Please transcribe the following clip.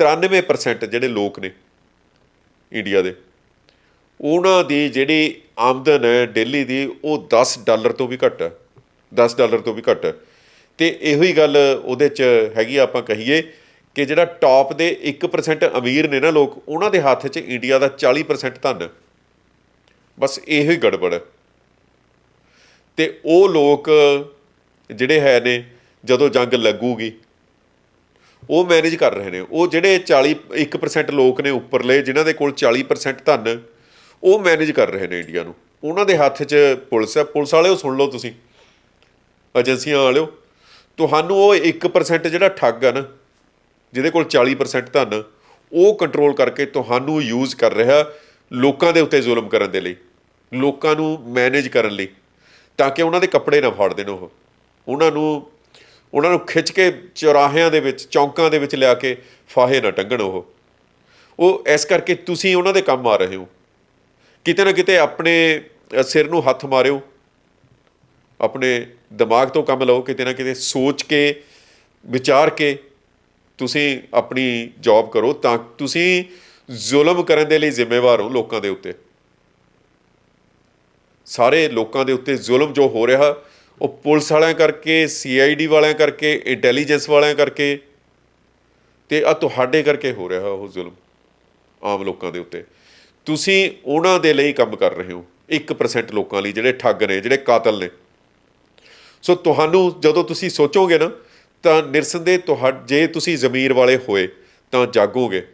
93% ਜਿਹੜੇ ਲੋਕ ਨੇ ਇੰਡੀਆ ਦੇ, ਉਹਨਾਂ ਦੀ ਜਿਹੜੀ ਆਮਦਨ ਹੈ ਡੇਲੀ ਦੀ ਉਹ 10 ਡਾਲਰ ਤੋਂ ਵੀ ਘੱਟ ਹੈ 10 ਡਾਲਰ ਤੋਂ ਵੀ ਘੱਟ ਹੈ। ਤੇ ਇਹੋ ਹੀ ਗੱਲ ਉਹਦੇ ਚ ਹੈਗੀ ਆਪਾਂ ਕਹੀਏ ਕਿ ਜਿਹੜਾ ਟਾਪ ਦੇ 1% ਅਮੀਰ ਨੇ ਨਾ ਲੋਕ, ਉਹਨਾਂ ਦੇ ਹੱਥ 'ਚ ਇੰਡੀਆ ਦਾ 40% ਧਨ ਹੈ। ਬਸ ਇਹੋ ਹੀ ਗੜਬੜ ਹੈ। ਤੇ ਉਹ ਲੋਕ ਜਿਹੜੇ ਹੈ ਨੇ, ਜਦੋਂ ਜੰਗ ਲੱਗੂਗੀ ਉਹ ਮੈਨੇਜ ਕਰ ਰਹੇ ਨੇ। ਉਹ ਜਿਹੜੇ 40 1% ਲੋਕ ਨੇ ਉੱਪਰਲੇ, ਜਿਨ੍ਹਾਂ ਦੇ ਕੋਲ 40% ਧਨ, ਉਹ ਮੈਨੇਜ ਕਰ ਰਹੇ ਨੇ ਇੰਡੀਆ ਨੂੰ। ਉਹਨਾਂ ਦੇ ਹੱਥ 'ਚ ਪੁਲਿਸ ਹੈ। ਪੁਲਿਸ ਵਾਲਿਓ ਸੁਣ ਲਓ ਤੁਸੀਂ। ਏਜੰਸੀਆਂ ਵਾਲਿਓ। ਤੁਹਾਨੂੰ ਉਹ 1% ਜਿਹੜਾ ਠੱਗ ਆ ਨਾ, ਜਿਹਦੇ ਕੋਲ 40% ਧਨ, ਉਹ ਕੰਟਰੋਲ ਕਰਕੇ ਤੁਹਾਨੂੰ ਯੂਜ਼ ਕਰ ਰਿਹਾ ਲੋਕਾਂ ਦੇ ਉੱਤੇ ਜ਼ੁਲਮ ਕਰਨ ਦੇ ਲਈ। ਲੋਕਾਂ ਨੂੰ ਮੈਨੇਜ ਕਰਨ ਲਈ। ਤਾਂ ਕਿ ਉਹਨਾਂ ਦੇ ਕੱਪੜੇ ਨਾ ਫਾੜ ਦੇਣ ਉਹ। ਉਹਨਾਂ ਨੂੰ ਉਹਨਾਂ ਨੂੰ ਖਿੱਚ ਕੇ ਚੌਰਾਹਿਆਂ ਦੇ ਵਿੱਚ, ਚੌਂਕਾਂ ਦੇ ਵਿੱਚ ਲਿਆ ਕੇ ਫਾਹੇ ਨਾ ਟੰਗਣ ਉਹ। ਉਹ ਇਸ ਕਰਕੇ ਤੁਸੀਂ ਉਹਨਾਂ ਦੇ ਕੰਮ ਆ ਰਹੇ ਹੋ। ਕਿਤੇ ਨਾ ਕਿਤੇ ਆਪਣੇ ਸਿਰ ਨੂੰ ਹੱਥ ਮਾਰਿਓ। ਆਪਣੇ ਦਿਮਾਗ ਤੋਂ ਕੰਮ ਲਓ, ਕਿਤੇ ਨਾ ਕਿਤੇ ਸੋਚ ਕੇ, ਵਿਚਾਰ ਕੇ ਤੁਸੀਂ ਆਪਣੀ ਜੌਬ ਕਰੋ ਤਾਂ ਤੁਸੀਂ ਜ਼ੁਲਮ ਕਰਨ ਦੇ ਲਈ ਜ਼ਿੰਮੇਵਾਰ ਹੋ ਲੋਕਾਂ ਦੇ ਉੱਤੇ। ਸਾਰੇ ਲੋਕਾਂ ਦੇ ਉੱਤੇ ਜ਼ੁਲਮ ਜੋ ਹੋ ਰਿਹਾ ਉਹ ਪੁਲਿਸ ਵਾਲਿਆਂ ਕਰਕੇ ਸੀਆਈਡੀ ਵਾਲਿਆਂ ਕਰਕੇ ਇੰਟੈਲੀਜੈਂਸ ਵਾਲਿਆਂ ਕਰਕੇ ਤੇ ਆ ਤੁਹਾਡੇ ਕਰਕੇ ਹੋ ਰਿਹਾ ਉਹ ਜ਼ੁਲਮ ਆਮ ਲੋਕਾਂ ਦੇ ਉੱਤੇ। ਤੁਸੀਂ ਉਹਨਾਂ ਦੇ ਲਈ ਕੰਮ ਕਰ ਰਹੇ ਹੋ 1% ਲੋਕਾਂ ਲਈ ਜਿਹੜੇ ਠੱਗ ਨੇ, ਜਿਹੜੇ ਕਾਤਲ ਨੇ। ਸੋ ਤੁਹਾਨੂੰ ਜਦੋਂ ਤੁਸੀਂ ਸੋਚੋਗੇ ਨਾ, ਤਾਂ ਨਿਰਸੰਦੇ ਤੁਹਾ ਜੇ ਤੁਸੀਂ ਜ਼ਮੀਰ ਵਾਲੇ ਹੋਏ, ਤਾਂ ਜਾਗੋਗੇ।